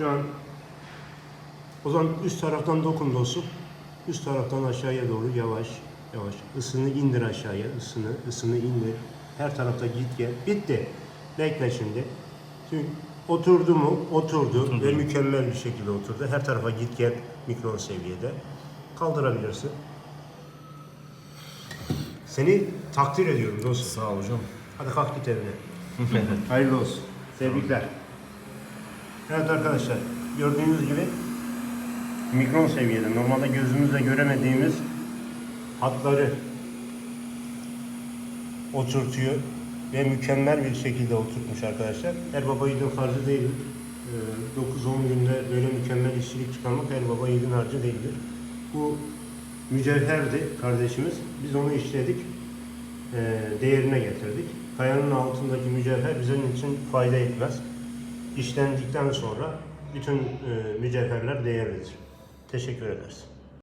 Şu an o zaman üst taraftan dokun dostum. Üst taraftan aşağıya doğru yavaş yavaş. Isını indir aşağıya. ısını ısını indir. Her tarafta git gel. Bitti. Bekle şimdi. Şimdi oturdu mu? Oturdu. Ve mükemmel bir şekilde oturdu. Her tarafa git gel mikron seviyede. Kaldırabilirsin. Seni takdir ediyorum dostum. Sağ ol hocam. Hadi kalk git evine. Hayırlı olsun. Tebrikler. Evet arkadaşlar gördüğünüz gibi mikron seviyede normalde gözümüzle göremediğimiz hatları oturtuyor ve mükemmel bir şekilde oturtmuş arkadaşlar. Her baba yiğidin harcı değildir. Ee, 9-10 günde böyle mükemmel işçilik çıkarmak her baba yiğidin harcı değildir. Bu mücevherdi kardeşimiz. Biz onu işledik e, değerine getirdik. Kayanın altındaki mücevher bizim için fayda etmez. İşlendikten sonra bütün e, mücevherler değerlidir. Teşekkür ederiz.